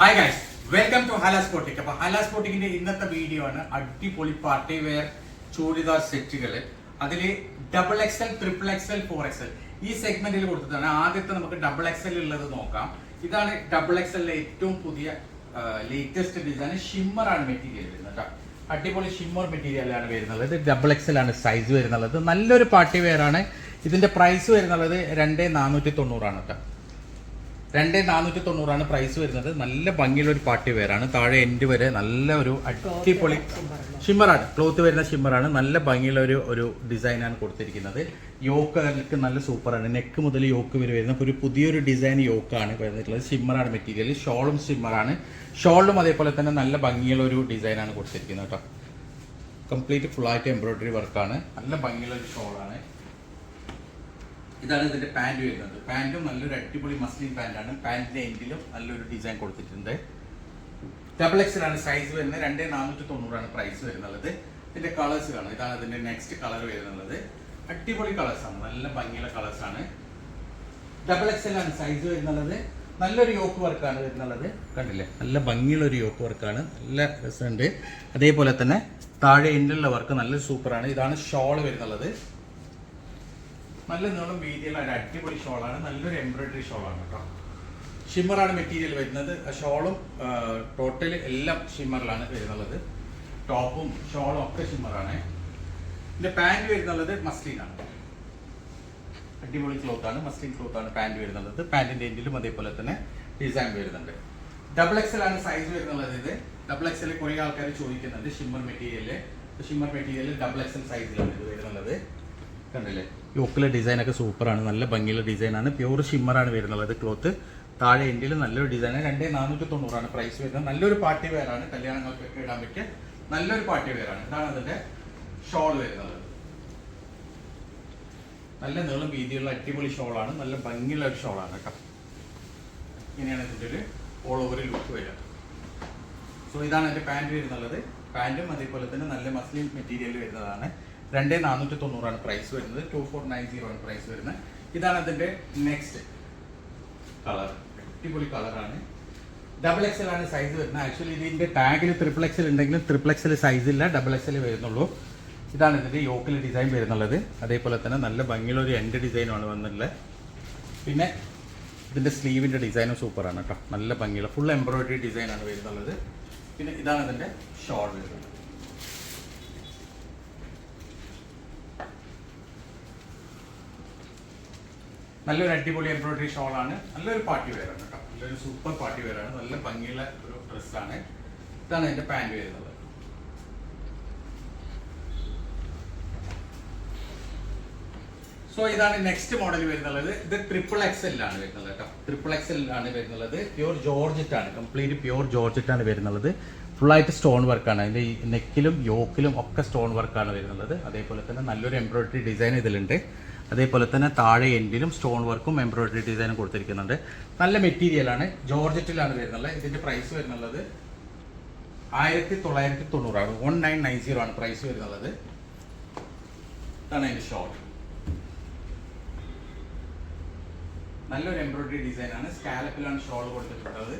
Hi guys welcome to ഹല സ്പോട്ടിക് അപ്പൊ ഹല സ്പോട്ടിക്കിന്റെ ഇന്നത്തെ വീഡിയോ ആണ് അടിപൊളി പാർട്ടി വെയർ ചൂടിദാർ സെറ്റുകൾ. അതിൽ double XL triple XL four XL ഈ സെഗ്മെന്റിൽ കൊടുത്തതാണ് ആദ്യത്തെ നമുക്ക് ഡബിൾ എക്സൽ ഉള്ളത് നോക്കാം. ഇതാണ് ഡബിൾ എക്സലിലെ ഏറ്റവും പുതിയ ലേറ്റസ്റ്റ് ഡിസൈൻ ഷിമ്മർ ആണ് മെറ്റീരിയൽ വരുന്നത് അടിപൊളി ഷിമ്മർ മെറ്റീരിയൽ ആണ് വരുന്നത്. ഇത് ഡബിൾ എക്സൽ ആണ് സൈസ് വരുന്നത്. നല്ലൊരു പാർട്ടി വെയർ ആണ്. ഇതിന്റെ പ്രൈസ് വരുന്നത് രണ്ട് നാനൂറ്റി തൊണ്ണൂറാണ് കേട്ടോ രണ്ട് നാനൂറ്റി തൊണ്ണൂറാണ് പ്രൈസ് വരുന്നത്. നല്ല ഭംഗിയുള്ള ഒരു പാർട്ടി വെയറാണ് താഴെ എൻഡ് വരെ നല്ല ഒരു അടിപൊളി ഷിമ്മറാണ് ക്ലോത്ത് വരുന്ന ഷിമ്മറാണ് നല്ല ഭംഗിയുള്ള ഒരു ഒരു ഡിസൈനാണ് കൊടുത്തിരിക്കുന്നത്. യോക്ക് നല്ല സൂപ്പറാണ് നെക്ക് മുതൽ യോക്ക് വരെ വരുന്ന ഒരു പുതിയൊരു ഡിസൈൻ യോക്കാണ് വരുന്നിട്ടുള്ളത് ഷിമ്മറാണ് മെറ്റീരിയൽ ഷോളും ഷിമ്മറാണ് ഷോളും അതേപോലെ തന്നെ നല്ല ഭംഗിയുള്ള ഒരു ഡിസൈനാണ് കൊടുത്തിരിക്കുന്നത് കേട്ടോ. കംപ്ലീറ്റ് ഫുള്ളായിട്ട് എംബ്രോയിഡറി വർക്കാണ് നല്ല ഭംഗിയുള്ള ഒരു ഷോളാണ് ഇതാണ് ഇതിന്റെ പാന്റ് വരുന്നത്. പാന്റും നല്ലൊരു അടിപൊളി മസ്ലിൻ പാന്റാണ് പാന്റിന്റെ എൻഡിലും നല്ലൊരു ഡിസൈൻ കൊടുത്തിട്ടുണ്ട്. ഡബിൾ എക്സൽ ആണ് സൈസ് വരുന്നത്. രണ്ട് നാനൂറ്റി തൊണ്ണൂറാണ് പ്രൈസ് വരുന്നത്. ഇതിന്റെ കളേഴ്സ് കാണും. ഇതാണ് ഇതിന്റെ നെക്സ്റ്റ് കളർ വരുന്നത്. അടിപൊളി ആണ്. നല്ല ഭംഗിയുള്ള കളേഴ്സ് ആണ്. ഡബിൾ എക്സൽ ആണ് സൈസ് വരുന്നത്. നല്ലൊരു യോക്ക് വർക്കാണ് വരുന്നത്. കണ്ടില്ലേ? നല്ല ഭംഗിയുള്ള ഒരു യോക്ക് വർക്കാണ് നല്ല രസമുണ്ട്. അതേപോലെ തന്നെ താഴെ എൻഡിലുള്ള വർക്ക് നല്ല സൂപ്പറാണ് ഇതാണ് ഷോൾ വരുന്നത്. നല്ല നീളം വീതിയുള്ള ഒരു അടിപൊളി ഷോളാണ് നല്ലൊരു എംബ്രോയിഡറി ഷോളാണ് കേട്ടോ ഷിമ്മറാണ് മെറ്റീരിയൽ വരുന്നത്. ഷോളും ടോട്ടൽ എല്ലാം ഷിമ്മറിലാണ് വരുന്നത്. ടോപ്പും ഷോളും ഒക്കെ ഷിമ്മറാണ് ഇതിന്റെ പാന്റ് വരുന്നത് മസ്ലിനാണ് അടിപൊളി ക്ലോത്ത് ആണ്. മസ്ലിൻ ക്ലോത്ത് ആണ് പാന്റ് വരുന്നത്. പാന്റിന്റെ എൻഡിലും അതേപോലെ തന്നെ ഡിസൈൻ വരുന്നുണ്ട്. ഡബിൾ എക്സൽ ആണ് സൈസ് വരുന്നത് ഇത്. ഡബിൾ എക്സൽ കുറേ ആൾക്കാർ ചോദിക്കുന്നുണ്ട് shimmer material shimmer material double XL സൈസിലാണ് ഇത് വരുന്നത് കണ്ടില്ലേ? ഡിസൈൻ ഒക്കെ സൂപ്പറാണ്. നല്ല ഭംഗിയുള്ള ഡിസൈനാണ് പ്യൂർ ഷിമ്മറാണ് വരുന്നത് ക്ലോത്ത് താഴെ ഇന്ത്യയിൽ നല്ലൊരു ഡിസൈനാണ് രണ്ടേ നാനൂറ്റി തൊണ്ണൂറാണ് പ്രൈസ് വരുന്നത്. നല്ലൊരു പാർട്ടി വെയറാണ് ആണ് കല്യാണങ്ങൾക്കൊക്കെ ഇടാൻ പറ്റിയ നല്ലൊരു പാർട്ടി വെയറാണ് ഇതാണ് അതിന്റെ ഷോൾ വരുന്നത്. നല്ല നീളം വീതിയുള്ള അടിപൊളി ഷോളാണ് നല്ല ഭംഗിയുള്ള ഒരു ഷോളാണ് കേട്ടോ. ഇങ്ങനെയാണ് ഇതിന്റെ ഒരു ഓൾ ഓവർ ലുക്ക് വരിക. സോ ഇതാണ് എന്റെ പാന്റ് വരുന്നുള്ളത്. പാന്റും അതേപോലെ തന്നെ നല്ല മസ്ലിൻ മെറ്റീരിയൽ വരുന്നതാണ്. രണ്ട് നാനൂറ്റി തൊണ്ണൂറാണ് പ്രൈസ് വരുന്നത്. ടു ഫോർ നയൻ സീറോ ആണ് പ്രൈസ് വരുന്നത്. ഇതാണ് അതിന്റെ നെക്സ്റ്റ് കളർ അടിപൊളി കളറാണ് ഡബിൾ എക്സൽ ആണ് സൈസ് വരുന്നത്. ആക്ച്വലി ഇതിന്റെ ടാഗിൽ ട്രിപ്പിൾ എക്സൽ ഉണ്ടെങ്കിലും ട്രിപ്പിൾ എക്സൽ സൈസ് ഇല്ല ഡബിൾ എക്സൽ വരുന്നുള്ളൂ. ഇതാണ് ഇതിന്റെ യോക്കിൽ ഡിസൈൻ വരുന്നുള്ളത്. അതേപോലെ തന്നെ നല്ല ഭംഗിയുള്ള ഒരു എൻഡ് ഡിസൈനുമാണ് വന്നിട്ടുള്ളത്. പിന്നെ ഇതിന്റെ സ്ലീവിന്റെ ഡിസൈനും സൂപ്പറാണ് കേട്ടോ. നല്ല ഭംഗിയുള്ള ഫുൾ എംബ്രോയിഡറി ഡിസൈനാണ് വരുന്നുള്ളത്. പിന്നെ ഇതാണ് ഇതിന്റെ ഷോൾ വരുന്നത്. നല്ലൊരു അടിപൊളി എംബ്രോയിഡറി ആണ്. നല്ലൊരു പാർട്ടി വെയറാണ് കേട്ടോ. നല്ലൊരു സൂപ്പർ പാർട്ടി വെയറാണ് നല്ല ഭംഗിയുള്ള ഒരു ഡ്രസ്സാണ് ഇതാണ് അതിന്റെ പാന്റ് വരുന്നത് സോ ഇതാണ് നെക്സ്റ്റ് മോഡൽ വരുന്നത് ഇത് ട്രിപ്പിൾ എക്സെല്ലാണ് വരുന്നത് കേട്ടോ. ട്രിപ്പിൾ എക്സെല്ലാണ് വരുന്നത് പ്യൂർ ജോർജറ്റ് ആണ്. കംപ്ലീറ്റ് പ്യൂർ ജോർജറ്റ് ആണ് വരുന്നത് ഫുള്ളായിട്ട് സ്റ്റോൺ വർക്കാണ് അതിന്റെ ഈ നെക്കിലും യോക്കിലും ഒക്കെ സ്റ്റോൺ വർക്കാണ് വരുന്നത് അതേപോലെ തന്നെ നല്ലൊരു എംബ്രോയിഡറി ഡിസൈൻ ഇതിലുണ്ട്. അതേപോലെ തന്നെ താഴെ എൻഡിലും സ്റ്റോൺ വർക്കും എംബ്രോയിഡറി ഡിസൈനും കൊടുത്തിരിക്കുന്നുണ്ട്. നല്ല മെറ്റീരിയലാണ് ജോർജറ്റിലാണ് വരുന്നത് ഇതിന്റെ പ്രൈസ് വരുന്നത് ആയിരത്തി തൊള്ളായിരത്തി തൊണ്ണൂറാണ് വൺ നയൻ നയൻ സീറോ ആണ് പ്രൈസ് വരുന്നത് ഇതാണ് അതിന്റെ ഷോർട്ട് നല്ലൊരു എംബ്രോയിഡറി ഡിസൈൻ ആണ്. സ്കാലപ്പിലാണ് ഷോൾ കൊടുത്തിട്ടുള്ളത്.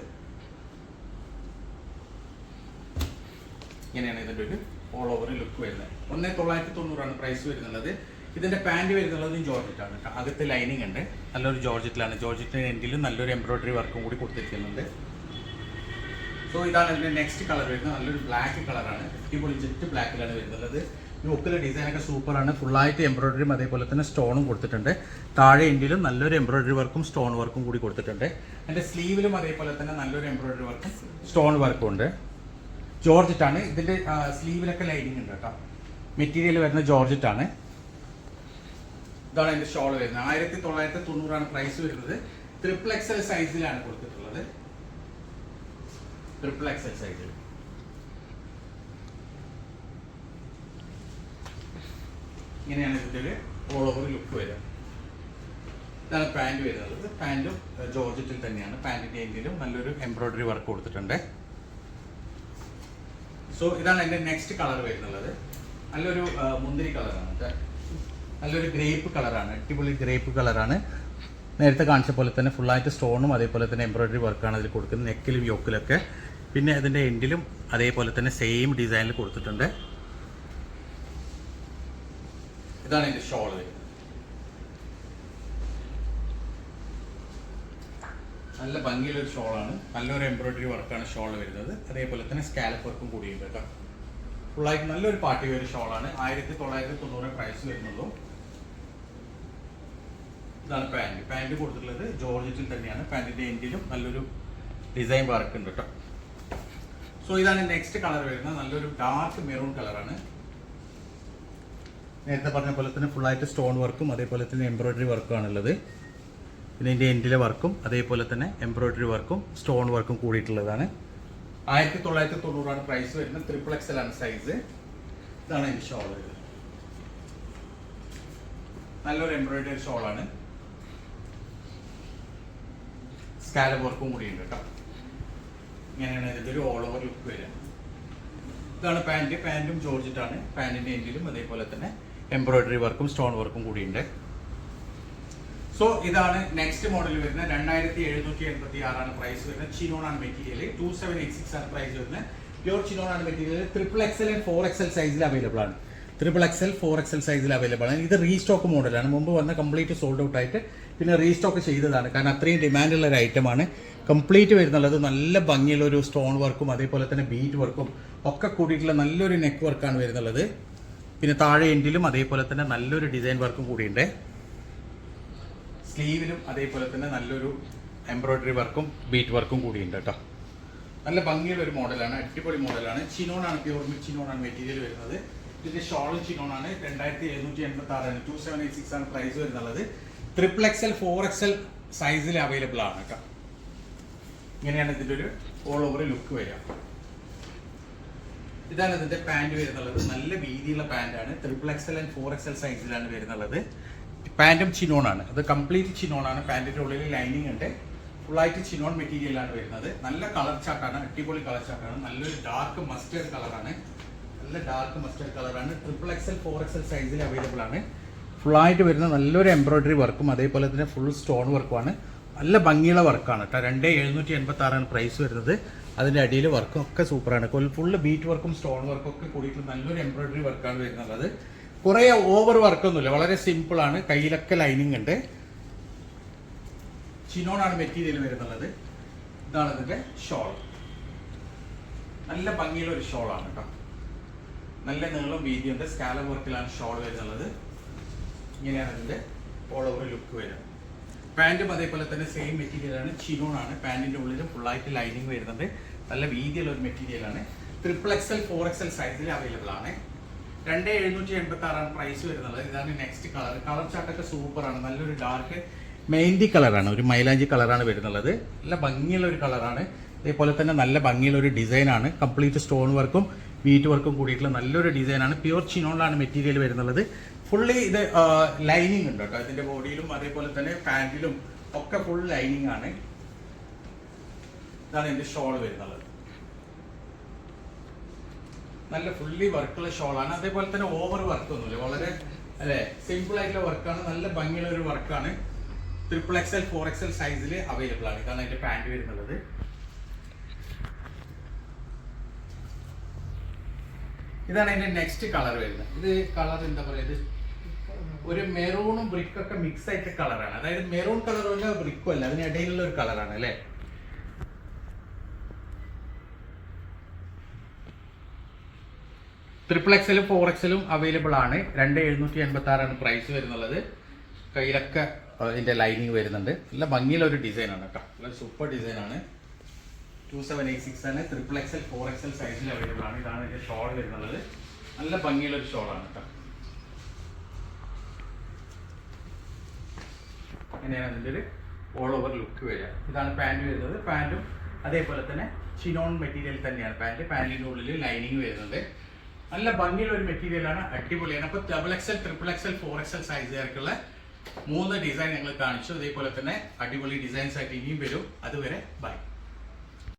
ഇങ്ങനെയാണ് ഇതിന്റെ ഒരു ഓൾ ഓവർ ലുക്ക് വരുന്നത്. ഒന്നേ തൊള്ളായിരത്തി തൊണ്ണൂറാണ് പ്രൈസ് വരുന്നത് പാന്റ് വരുന്നത് ജോർജറ്റ് ആണ് കേട്ടോ. അകത്ത് ലൈനിങ് ഉണ്ട്. നല്ലൊരു ജോർജറ്റിലാണ് ജോർജറ്റിന്റെ എൻഡിലും നല്ലൊരു എംബ്രോയിഡറി വർക്കും കൂടി കൊടുത്തിരിക്കുന്നുണ്ട്. സോ ഇതാണ് ഇതിന്റെ നെക്സ്റ്റ് കളർ വരുന്നത്. നല്ലൊരു ബ്ലാക്ക് കളറാണ് ഇപ്പോൾ ജെറ്റ് ബ്ലാക്കിലാണ് വരുന്നത്. ലുക്കിലെ ഡിസൈനൊക്കെ സൂപ്പറാണ് ഫുള്ളായിട്ട് എംബ്രോയിഡറിയും അതേപോലെ തന്നെ സ്റ്റോണും കൊടുത്തിട്ടുണ്ട്. താഴെ എൻഡിലും നല്ലൊരു എംബ്രോയിഡറി വർക്കും സ്റ്റോൺ വർക്കും കൂടി കൊടുത്തിട്ടുണ്ട്. എന്റെ സ്ലീവിലും അതേപോലെ തന്നെ നല്ലൊരു എംബ്രോയിഡറി വർക്കും സ്റ്റോൺ വർക്കും ഉണ്ട്. ജോർജറ്റാണ് ഇതിന്റെ സ്ലീവിലൊക്കെ ലൈനിങ് ഉണ്ട് കേട്ടോ. മെറ്റീരിയൽ വരുന്ന ജോർജറ്റാണ് ഇതാണ് എന്റെ ഷോൾ വരുന്നത്. ആയിരത്തി തൊള്ളായിരത്തി തൊണ്ണൂറാണ് പ്രൈസ് വരുന്നത് ട്രിപ്പിൾ എക്സൽ സൈസിലാണ് കൊടുത്തിട്ടുള്ളത്. ട്രിപ്പിൾ എക്സൽ സൈസിൽ ഇങ്ങനെയാണ് ഇതിന്റെ ഒരു ഓൾ ഓവർ ലുക്ക് വരിക. ഇതാണ് പാന്റ് വരുന്നത്. പാന്റും ജോർജറ്റിൽ തന്നെയാണ്. പാന്റിന്റെ എങ്കിലും നല്ലൊരു എംബ്രോയിഡറി വർക്ക് കൊടുത്തിട്ടുണ്ട്. സോ ഇതാണ് എന്റെ നെക്സ്റ്റ് കളർ വരുന്നത്. നല്ലൊരു മുന്തിരി കളറാണ് നല്ലൊരു ഗ്രേപ്പ് കളറാണ് അടിപൊളി ഗ്രേപ്പ് കളറാണ് നേരത്തെ കാണിച്ച പോലെ തന്നെ ഫുള്ളായിട്ട് സ്റ്റോണും അതേപോലെ തന്നെ എംബ്രോയിഡറി വർക്കാണ് അതിൽ കൊടുക്കുന്നത് നെക്കിലും യോക്കിലൊക്കെ പിന്നെ അതിന്റെ എൻഡിലും അതേപോലെ തന്നെ സെയിം ഡിസൈനിൽ കൊടുത്തിട്ടുണ്ട്. ഇതാണ് ഇതിന്റെ ഷോൾ നല്ല ഭംഗിയുള്ളൊരു ഷോളാണ് നല്ലൊരു എംബ്രോയിഡറി വർക്കാണ് ഷോൾ വരുന്നത്. അതേപോലെ തന്നെ സ്കാലപ്പ് വർക്കും കൂടിയുണ്ട് കേട്ടോ. ഫുള്ളായിട്ട് നല്ലൊരു പാർട്ടി വെയർ ഷോളാണ് ആയിരത്തി തൊള്ളായിരത്തി തൊണ്ണൂറ് പ്രൈസ് വരുന്നുള്ളൂ. ഇതാണ് പാന്റ് പാന്റ് കൊടുത്തിട്ടുള്ളത് ജോർജറ്റിൽ തന്നെയാണ്. പാന്റിന്റെ എൻഡിലും നല്ലൊരു ഡിസൈൻ വർക്ക് ഉണ്ട് കേട്ടോ സോ ഇതാണ് നെക്സ്റ്റ് കളർ വരുന്നത്. നല്ലൊരു ഡാർക്ക് മെറൂൺ കളറാണ് നേരത്തെ പറഞ്ഞ പോലെ തന്നെ ഫുള്ളായിട്ട് സ്റ്റോൺ വർക്കും അതേപോലെ തന്നെ എംബ്രോയിഡറി വർക്കും ആണുള്ളത് പിന്നെ ഇതിന്റെ എൻഡിലെ വർക്കും അതേപോലെ തന്നെ എംബ്രോയിഡറി വർക്കും സ്റ്റോൺ വർക്കും കൂടിയിട്ടുള്ളതാണ് ആയിരത്തി തൊള്ളായിരത്തി തൊണ്ണൂറാണ് പ്രൈസ് വരുന്നത്. ട്രിപ്പിൾ എക്സൽ ആണ് സൈസ് ഇതാണ് എന്റെ ഷോൾ നല്ലൊരു എംബ്രോയിഡറി ഷോളാണ് സ്കാലപ്പ് വർക്കും കൂടി ഉണ്ട് കേട്ടോ. ഇങ്ങനെയാണ് ഇതിന്റെ ഒരു ഓൾ ഓവർ ലുക്ക് വരിക. ഇതാണ് പാന്റ് പാന്റും ജോർജിറ്റാണ്. പാന്റിന്റെ എൻഡിലും അതേപോലെ തന്നെ എംബ്രോയിഡറി വർക്കും സ്റ്റോൺ വർക്കും കൂടിയുണ്ട്. സോ ഇതാണ് നെക്സ്റ്റ് മോഡൽ വരുന്നത് രണ്ടായിരത്തി എഴുന്നൂറ്റി എൺപത്തി ആറാണ് പ്രൈസ് വരുന്നത് ചിനോൺ ആണ് material two seven eight six ആണ് പ്രൈസ് വരുന്നത്. പ്യൂർ ചിനോൺ ആണ് material triple XL and four XL സൈസിൽ അവൈലബിൾ ആണ്. ട്രിപ്പിൾ എക്സൽ ഫോർ എക്സൽ സൈസിൽ അവൈലബിൾ ആണ്. ഇത് റീസ്റ്റോക്ക് മോഡലാണ് മുമ്പ് വന്ന കംപ്ലീറ്റ് സോൾഡ് ഔട്ട് ആയിട്ട് പിന്നെ റീസ്റ്റോക്ക് ചെയ്തതാണ്. കാരണം അത്രയും ഡിമാൻഡുള്ള ഒരു ഐറ്റമാണ് കംപ്ലീറ്റ് വരുന്നുള്ളത് നല്ല ഭംഗിയുള്ള ഒരു സ്റ്റോൺ വർക്കും അതേപോലെ തന്നെ ബീറ്റ് വർക്കും ഒക്കെ കൂടിയിട്ടുള്ള നല്ലൊരു നെക്ക് വർക്കാണ് വരുന്നുള്ളത്. പിന്നെ താഴെ എൻഡിലും അതേപോലെ തന്നെ നല്ലൊരു ഡിസൈൻ വർക്കും കൂടിയുണ്ട്. സ്ലീവിലും അതേപോലെ തന്നെ നല്ലൊരു എംബ്രോയിഡറി വർക്കും ബീറ്റ് വർക്കും കൂടിയുണ്ട് കേട്ടോ. നല്ല ഭംഗിയുള്ള ഒരു മോഡലാണ് അടിപൊളി മോഡലാണ് ചിനോണാണ് പ്യൂർ ചിനോണാണ് മെറ്റീരിയൽ വരുന്നത്. ഇതിന്റെ ഷോളും ചിനോണാണ്. രണ്ടായിരത്തി എഴുന്നൂറ്റി എൺപത്തി ആറാണ് ടു സെവൻ എയ്റ്റ് സിക്സ് ആണ് പ്രൈസ് വരുന്നുള്ളത് ട്രിപ്പിൾ എക്സൽ ഫോർ എക്സൽ സൈസിൽ അവൈലബിൾ ആണ് ഇങ്ങനെയാണ് ഇതിന്റെ ഒരു ഓൾ ഓവർ ലുക്ക് വരിക. ഇതാണ് ഇതിന്റെ പാന്റ് വരുന്നുള്ളത്. നല്ല വീതിയുള്ള പാന്റാണ് triple XL and four XL സൈസിലാണ് വരുന്നുള്ളത്. പാന്റും ചിനോണാണ്. അത് കംപ്ലീറ്റ് ചിനോണാണ്. പാന്റിന്റെ ഉള്ളിൽ ലൈനിങ് ഉണ്ട്. ഫുള്ളായിട്ട് ചിനോൺ മെറ്റീരിയലാണ് വരുന്നത്. നല്ല കളർ ചാക്കാണ് അടിപൊളി കളർ ചാർട്ടാണ് നല്ലൊരു ഡാർക്ക് മസ്റ്റേർഡ് കളറാണ് നല്ല ഡാർക്ക് മസ്റ്റർ കളറാണ് ട്രിപ്പിൾ എക്സൽ ഫോർ എക്സൽ സൈസിൽ അവൈലബിൾ ആണ്. ഫുള്ളായിട്ട് വരുന്ന നല്ലൊരു എംബ്രോയ്ഡറി വർക്കും അതേപോലെ തന്നെ ഫുൾ സ്റ്റോൺ വർക്കുമാണ് നല്ല ഭംഗിയുള്ള വർക്കാണ് കേട്ടോ രണ്ടേ എഴുന്നൂറ്റി എൺപത്തി ആറാണ് പ്രൈസ് വരുന്നത്. അതിന്റെ അടിയിൽ വർക്കും ഒക്കെ സൂപ്പറാണ് ഫുള്ള് ബീറ്റ് വർക്കും സ്റ്റോൺ വർക്കും ഒക്കെ കൂടിയിട്ട് നല്ലൊരു എംബ്രോയ്ഡറി വർക്കാണ് വരുന്നത് കുറേ ഓവർ വർക്കൊന്നുമില്ല വളരെ സിമ്പിളാണ് കയ്യിലൊക്കെ ലൈനിങ് ഉണ്ട്. ചിനോണാണ് മെറ്റീരിയൽ വരുന്നുള്ളത്. ഇതാണ് ഇതിന്റെ ഷോൾ നല്ല ഭംഗിയുള്ള ഒരു ഷോളാണ് കേട്ടോ നല്ല നീളം വീതിയുണ്ട്. സ്കാല വർക്കിലാണ് ഷോൾ വരുന്നുള്ളത് ഇങ്ങനെയാണ് അതിന്റെ ഓൾ ഓവർ ലുക്ക് വരുന്നത് പാന്റും അതേപോലെ തന്നെ സെയിം മെറ്റീരിയൽ ആണ്. പാന്റിന്റെ ഉള്ളിൽ ഫുള്ളായിട്ട് ലൈനിങ് വരുന്നുണ്ട്. നല്ല വീതിയുള്ള ഒരു മെറ്റീരിയൽ ആണ്. ട്രിപ്പിൾ എക്സൽ ഫോർ എക്സൽ സൈസിൽ അവൈലബിൾ ആണ്. രണ്ട് എഴുന്നൂറ്റി എൺപത്തി ആറാണ് പ്രൈസ് വരുന്നത്. ഇതാണ് നെക്സ്റ്റ് കളർ കളർ ചാർട്ടൊക്കെ സൂപ്പർ ആണ്. നല്ലൊരു ഡാർക്ക് മെഹന്തി കളറാണ് ഒരു മൈലാഞ്ചി കളറാണ് വരുന്നുള്ളത്. നല്ല ഭംഗിയുള്ള ഒരു കളറാണ് അതേപോലെ തന്നെ നല്ല ഭംഗിയുള്ള ഒരു ഡിസൈനാണ് കംപ്ലീറ്റ് സ്റ്റോൺ വർക്കും വീറ്റ് വർക്കും കൂടിയിട്ടുള്ള നല്ലൊരു ഡിസൈനാണ് പ്യൂർ ചിനോണിലാണ് മെറ്റീരിയൽ വരുന്നുള്ളത്. ഫുള്ളി ഇത് ലൈനിങ് ഉണ്ട് കേട്ടോ. ഇതിന്റെ ബോഡിയിലും അതേപോലെ തന്നെ പാന്റിലും ഒക്കെ ഫുൾ ലൈനിങ് ആണ്. ഇതാണ് ഇതിന്റെ ഷോൾ വരുന്നത് നല്ല ഫുള്ളി വർക്കുള്ള ഷോൾ ആണ്. അതേപോലെ തന്നെ ഓവർ വർക്ക് ഒന്നുമില്ല. വളരെ അല്ലെ സിമ്പിൾ ആയിട്ടുള്ള വർക്കാണ് നല്ല ഭംഗിയുള്ള ഒരു വർക്കാണ് ട്രിപ്പിൾ എക്സൽ ഫോർ എക്സൽ സൈസിൽ അവൈലബിൾ ആണ്. ഇതാണ് അതിന്റെ പാന്റ് വരുന്നുള്ളത്. ഇതാണ് അതിന്റെ നെക്സ്റ്റ് കളർ വരുന്നത്. ഇത് കളർ എന്താ പറയുക ഇത് ഒരു മെറൂണും ബ്രിക്കൊക്കെ മിക്സ് ആയിട്ട് കളറാണ് അതായത് മെറൂൺ കളറും അല്ല ബ്രിക്കും അല്ല അതിനിടയിലുള്ള ഒരു കളറാണ് അല്ലേ? ട്രിപ്പിൾ എക്സലും ഫോർ എക്സലും അവൈലബിൾ ആണ്. രണ്ട് എഴുന്നൂറ്റി എൺപത്തി ആറാണ് പ്രൈസ് വരുന്നുള്ളത്. കയ്യിലൊക്കെ ഇതിന്റെ ലൈനിങ് വരുന്നുണ്ട്. നല്ല ഭംഗിയുള്ള ഒരു ഡിസൈൻ ആണ് കേട്ടോ. നല്ല സൂപ്പർ ഡിസൈനാണ് ടു സെവൻ എയ്റ്റ് സിക്സ് ആണ് ട്രിപ്പിൾ എക്സൽ ഫോർ എക്സൽ സൈസിൽ അവൈലബിൾ ആണ്. ഇതാണ് ഇതിന്റെ ഷോൾ വരുന്നത്. നല്ല ഭംഗിയുള്ള ഒരു ഷോളാണ് കേട്ടോ അങ്ങനെയാണ് അതിന്റെ ഒരു ഓൾ ഓവർ ലുക്ക് വരിക. ഇതാണ് പാന്റ് വരുന്നത്. പാന്റും അതേപോലെ തന്നെ ചിനോൺ മെറ്റീരിയൽ തന്നെയാണ്. പാന്റ് പാന്റിന്റെ ഉള്ളിൽ ലൈനിങ് വരുന്നത്. നല്ല ഭംഗിയുള്ള ഒരു മെറ്റീരിയലാണ് അടിപൊളിയാണ്. അപ്പോൾ double XL triple XL four XL സൈസുകാർക്കുള്ള മൂന്ന് ഡിസൈൻ ഞങ്ങൾ കാണിച്ചു. അതേപോലെ തന്നെ അടിപൊളി ഡിസൈൻസ് ആയിട്ട് ഇനിയും വരും. അതുവരെ ബൈ